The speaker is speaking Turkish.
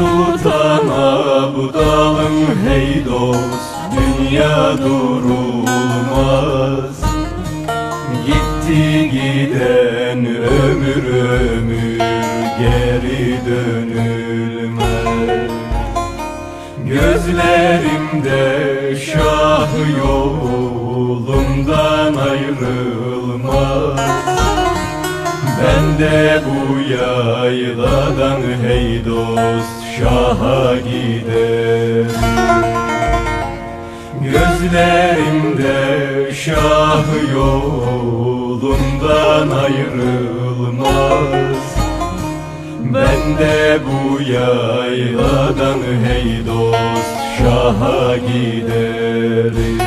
Sultan Abdalım hey dost Dünya durulmaz. Gitti giden ömür ömür Geri dönülmez. Gözlerimde şah yolumdan ayrılmaz. Ben de bu yayladan hey dost şaha giderim Gözlerimde şah yolumdan ayrılmaz. Ben de bu yayladan hey dost şaha giderim